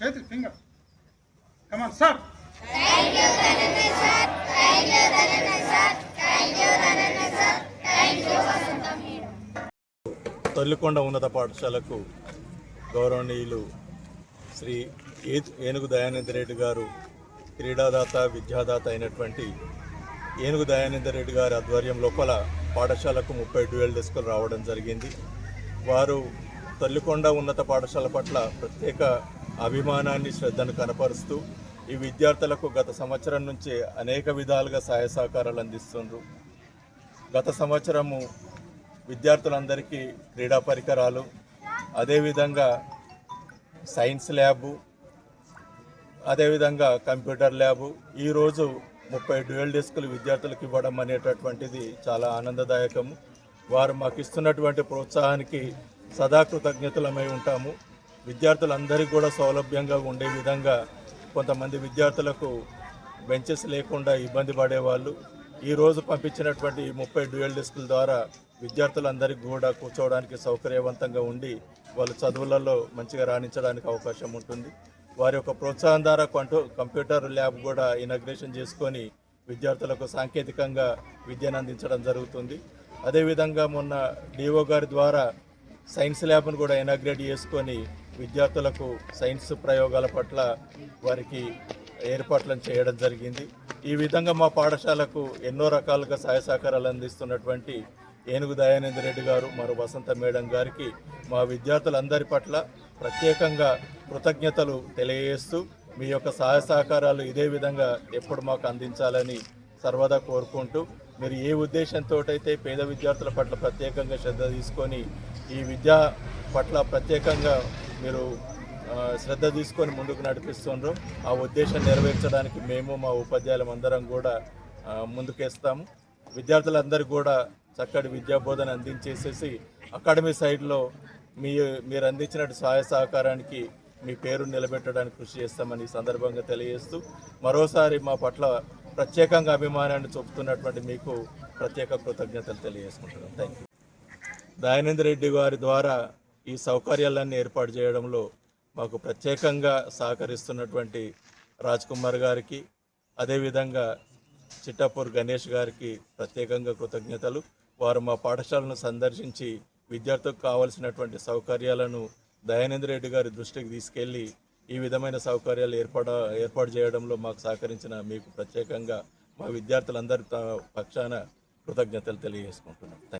చేతి finger come on sir తల్లికొండ ఉన్నత పాఠశాలకు గౌరవనీయులు శ్రీ ఏనుగు దయానందరెడ్డి గారు క్రీడాదాత విద్యాదాత అయినటువంటి ఏనుగు దయానందరెడ్డి గారి ఆధ్వర్యం లోపల పాఠశాలకు ముప్పై డ్యూయల్ డెస్కులు రావడం జరిగింది. వారు తల్లికొండ ఉన్నత పాఠశాల పట్ల ప్రత్యేక అభిమానాన్ని శ్రద్ధను కనపరుస్తూ ఈ విద్యార్థులకు గత సంవత్సరం నుంచి అనేక విధాలుగా సహాయ సహకారాలు అందిస్తున్నారు గత సంవత్సరము విద్యార్థులందరికీ క్రీడా పరికరాలు అదేవిధంగా సైన్స్ ల్యాబు అదేవిధంగా కంప్యూటర్ ల్యాబు ఈరోజు ముప్పై డ్యూయల్ డెస్కులు విద్యార్థులకు ఇవ్వడం అనేటటువంటిది చాలా ఆనందదాయకము. వారు మాకు ఇస్తున్నటువంటి ప్రోత్సాహానికి సదా కృతజ్ఞతలమై ఉంటాము. విద్యార్థులందరికీ కూడా సౌలభ్యంగా ఉండే విధంగా కొంతమంది విద్యార్థులకు బెంచెస్ లేకుండా ఇబ్బంది పడేవాళ్ళు. ఈరోజు పంపించినటువంటి ముప్పై డ్యూయల్ డిస్కుల ద్వారా విద్యార్థులందరికీ కూడా కూర్చోవడానికి సౌకర్యవంతంగా ఉండి వాళ్ళ చదువులలో మంచిగా రాణించడానికి అవకాశం ఉంటుంది. వారి యొక్క ప్రోత్సాహం ద్వారా కంటూ కంప్యూటర్ ల్యాబ్ కూడా ఇనాగ్రేషన్ చేసుకొని విద్యార్థులకు సాంకేతికంగా విద్యను అందించడం జరుగుతుంది. అదేవిధంగా మొన్న డిఓ గారి ద్వారా సైన్స్ ల్యాబ్ను కూడా ఇనాగ్రేట్ చేసుకొని విద్యార్థులకు సైన్స్ ప్రయోగాల పట్ల వారికి ఏర్పాట్లను చేయడం జరిగింది. ఈ విధంగా మా పాఠశాలకు ఎన్నో రకాలుగా సహాయ సహకారాలు అందిస్తున్నటువంటి ఏనుగు దయానంద రెడ్డి గారు మరో వసంత మేడం గారికి మా విద్యార్థులందరి పట్ల ప్రత్యేకంగా కృతజ్ఞతలు తెలియజేస్తూ మీ యొక్క సహాయ సహకారాలు ఇదే విధంగా ఎప్పుడు మాకు అందించాలని సర్వదా కోరుకుంటూ మీరు ఏ ఉద్దేశంతో అయితే పేద విద్యార్థుల పట్ల ప్రత్యేకంగా శ్రద్ధ తీసుకొని ఈ విద్య పట్ల ప్రత్యేకంగా మీరు శ్రద్ధ తీసుకొని ముందుకు నడిపిస్తుండ్రు. ఆ ఉద్దేశం నెరవేర్చడానికి మేము మా ఉపాధ్యాయులం అందరం కూడా ముందుకేస్తాము. విద్యార్థులందరికీ కూడా చక్కటి విద్యా బోధన అందించేసేసి అకాడమీ సైడ్లో మీ మీరు అందించిన సహాయ సహకారానికి మీ పేరు నిలబెట్టడానికి కృషి చేస్తామని సందర్భంగా తెలియజేస్తూ మరోసారి మా పట్ల ప్రత్యేకంగా అభిమానాన్ని చూపుతున్నటువంటి మీకు ప్రత్యేక కృతజ్ఞతలు తెలియజేసుకుంటున్నాను థ్యాంక్ యూ దయానంద రెడ్డి గారి ద్వారా ఈ సౌకర్యాలన్నీ ఏర్పాటు చేయడంలో మాకు ప్రత్యేకంగా సహకరిస్తున్నటువంటి రాజ్ కుమార్ గారికి అదేవిధంగా చిట్టాపూర్ గణేష్ గారికి ప్రత్యేకంగా కృతజ్ఞతలు. వారు మా పాఠశాలను సందర్శించి విద్యార్థులకు కావలసినటువంటి సౌకర్యాలను దయానంద రెడ్డి గారి దృష్టికి తీసుకెళ్ళి ఈ విధమైన సౌకర్యాలు ఏర్పడ ఏర్పాటు చేయడంలో మాకు సహకరించిన మీకు ప్రత్యేకంగా మా విద్యార్థులందరి పక్షాన కృతజ్ఞతలు తెలియజేసుకుంటున్నాం.